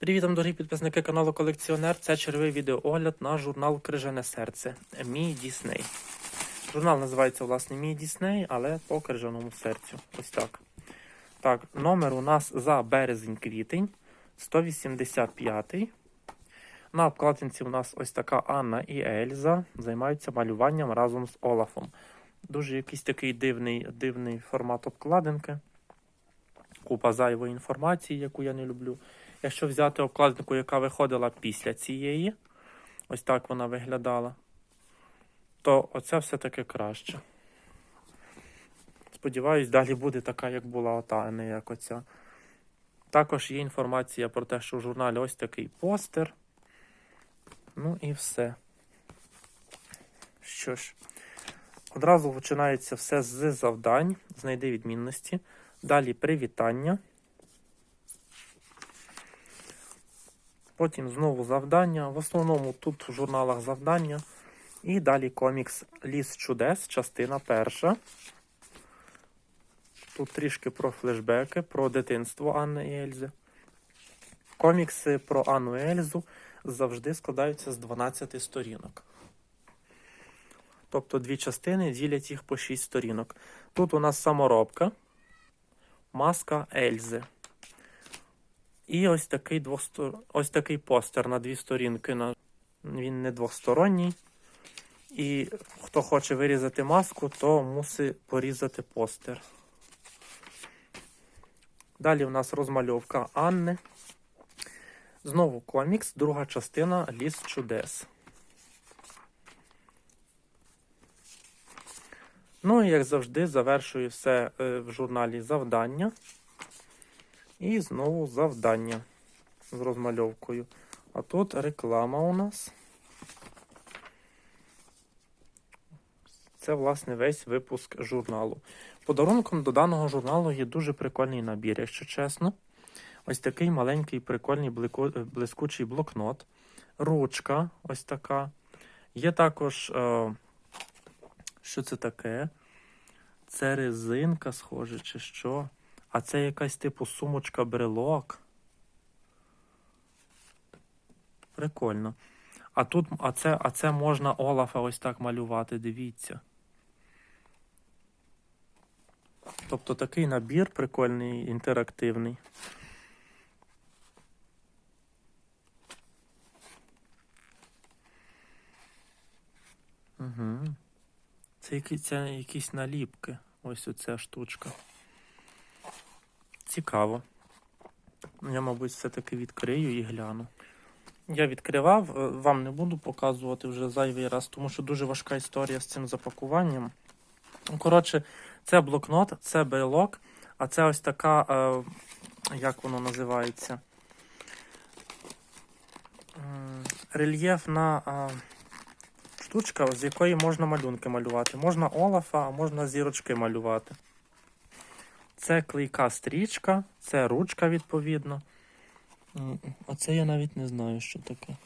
Привіт, вам, дорогі підписники каналу Колекціонер. Це черговий відеоогляд на журнал Крижане серце Мій Дісней. Журнал називається власне Мій Дісней, але по крижаному серцю. Ось так. Так, номер у нас за березень-квітень 185. На обкладинці у нас ось така Анна і Ельза займаються малюванням разом з Олафом. Дуже якийсь такий дивний, дивний формат обкладинки. Купа зайвої інформації, яку я не люблю. Якщо взяти обкладинку, яка виходила після цієї, ось так вона виглядала, то оце все-таки краще. Сподіваюсь, далі буде така, як була ота, а не як оця. Також є інформація про те, що в журналі ось такий постер. Ну і все. Що ж, одразу починається все з завдань, знайди відмінності. Далі привітання. Потім знову завдання. В основному тут в журналах завдання. І далі комікс Ліс чудес, частина перша. Тут трішки про флешбеки, про дитинство Анни і Ельзи. Комікси про Анну і Ельзу завжди складаються з 12 сторінок. Тобто дві частини ділять їх по 6 сторінок. Тут у нас саморобка, маска Ельзи. І ось такий двостор... ось такий постер на дві сторінки. На... Він не двосторонній. І хто хоче вирізати маску, то мусить порізати постер. Далі у нас розмальовка Анни. Знову комікс, друга частина Ліс чудес. Ну і як завжди, завершую все е, в журналі завдання. І знову завдання з розмальовкою. А тут реклама у нас. Це, власне, весь випуск журналу. Подарунком до даного журналу є дуже прикольний набір, якщо чесно. Ось такий маленький прикольний блискучий блокнот. Ручка ось така. Є також. Е, що це таке? Це резинка, схоже, чи що. А це якась типу сумочка брелок. Прикольно. А тут, а це, а це можна Олафа ось так малювати, дивіться. Тобто такий набір прикольний, інтерактивний. Угу. Це, це якісь наліпки. Ось оця штучка. Цікаво. Я, мабуть, все-таки відкрию і гляну. Я відкривав, е, вам не буду показувати вже зайвий раз, тому що дуже важка історія з цим запакуванням. Коротше, це блокнот, це брелок, а це ось така, е, як воно називається? М, Рельєфна е, штучка, з якої можна малюнки малювати. Можна Олафа, а можна зірочки малювати. Це клейка стрічка, це ручка відповідно. Оце я навіть не знаю, що таке.